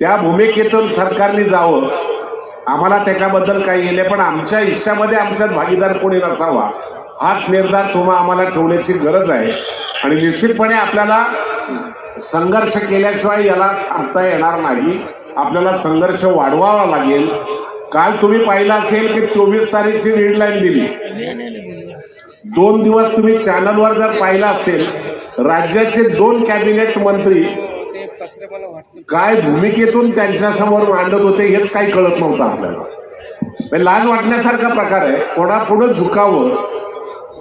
त्या भूमिकेतून सरकारने जावं. आम्हाला त्याच्याबद्दल काही येणे पण आमच्या हिश्श्यामध्ये आमच्यात भागीदार कोणी नसावा हाच निर्धार तुम्हा आम्हाला ठेवण्याची गरज आहे. आणि निश्चितपणे आपल्याला संघर्ष केल्याशिवाय याला थांबता येणार नाही. आपल्याला संघर्ष वाढवावा लागेल. काल तुम्ही पाहिलं असेल की चोवीस तारीखची डेडलाईन दिली. दोन दिवस तुम्ही चॅनलवर जर पाहिलं असेल राज्याचे दोन कॅबिनेट मंत्री काय भूमिकेतून त्यांच्यासमोर मांडत होते हेच काही कळत नव्हतं आपल्याला. म्हणजे लाज वाटण्यासारखा प्रकार आहे. कोणापुढं झुकावं?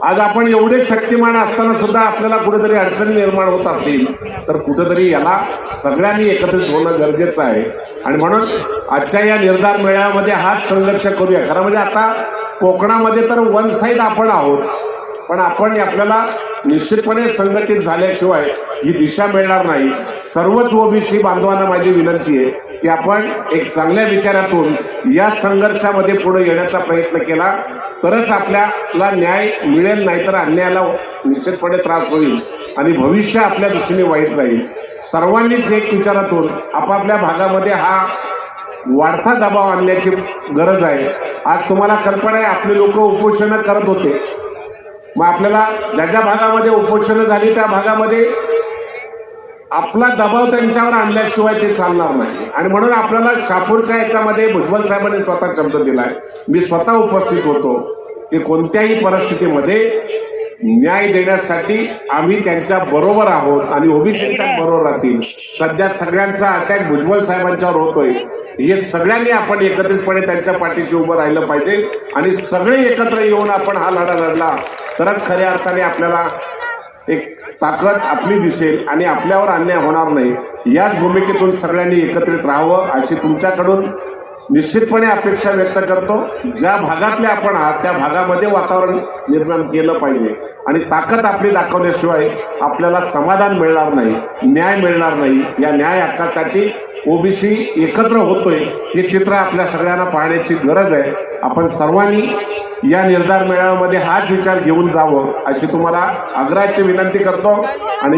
आज आपण एवढे शक्तिमान असताना सुद्धा आपल्याला कुठेतरी अडचणी निर्माण होत असतील. तर कुठेतरी याला सगळ्यांनी एकत्रित होणं गरजेचं आहे. आणि म्हणून आजच्या या निर्धार मेळाव्यामध्ये हाच संघर्ष करूया. खरं म्हणजे आता कोकणामध्ये तर वन साईड आपण आहोत. पण आपण आपल्याला निश्चितपणे संघटित झाल्याशिवाय ही दिशा मिळणार नाही. सर्वच ओबीसी बांधवांना माझी विनंती आहे की आपण एक चांगल्या विचारातून या संघर्षामध्ये पुढे येण्याचा प्रयत्न केला तरच आपल्याला न्याय मिळेल नाहीतर अन्यायाला निश्चितपणे त्रास होईल आणि भविष्य आपल्या दृष्टीने वाईट राहील. सर्वांनीच एक विचारातून आपापल्या भागामध्ये हा वाढता दबाव आणण्याची गरज आहे. आज तुम्हाला कल्पना आहे आपले लोक उपोषणं करत होते. मग आपल्याला ज्या ज्या भागामध्ये उपोषणं झाली त्या भागामध्ये आपला दबाव त्यांच्यावर आणल्याशिवाय ते चालणार नाही. आणि म्हणून आपल्याला शापूरच्या याच्यामध्ये भुजबल साहेबांनी स्वतः शब्द दिलाय. मी स्वतः उपस्थित होतो की कोणत्याही परिस्थितीमध्ये न्याय देण्यासाठी आम्ही त्यांच्या बरोबर आहोत आणि ओबीसीच्या बरोबर राहतील. सध्या सगळ्यांचा अटॅक भुजबल साहेबांच्यावर होतोय. हे सगळ्यांनी आपण एकत्रितपणे त्यांच्या पाठीशी उभं राहिलं पाहिजे आणि सगळे एकत्र येऊन आपण हा लढा लढला. तरच खऱ्या अर्थाने आपल्याला एक ताकद आपली दिसेल आणि आपल्यावर अन्याय होणार नाही. याच भूमिकेतून सगळ्यांनी एकत्रित राहावं अशी तुमच्याकडून निश्चितपणे अपेक्षा व्यक्त करतो. ज्या भागातले आपण आहात त्या भागामध्ये वातावरण निर्माण केलं पाहिजे. आणि ताकद आपली दाखवल्याशिवाय आपल्याला समाधान मिळणार नाही न्याय मिळणार नाही. या न्याय हक्कासाठी ओबीसी एकत्र होतोय हे चित्र आपल्या सगळ्यांना पाहण्याची गरज आहे. आपण सर्वांनी या निर्धार मेळाव्यामध्ये हाच विचार घेऊन जावं अशी तुम्हाला आग्रहाची विनंती करतो. आणि मी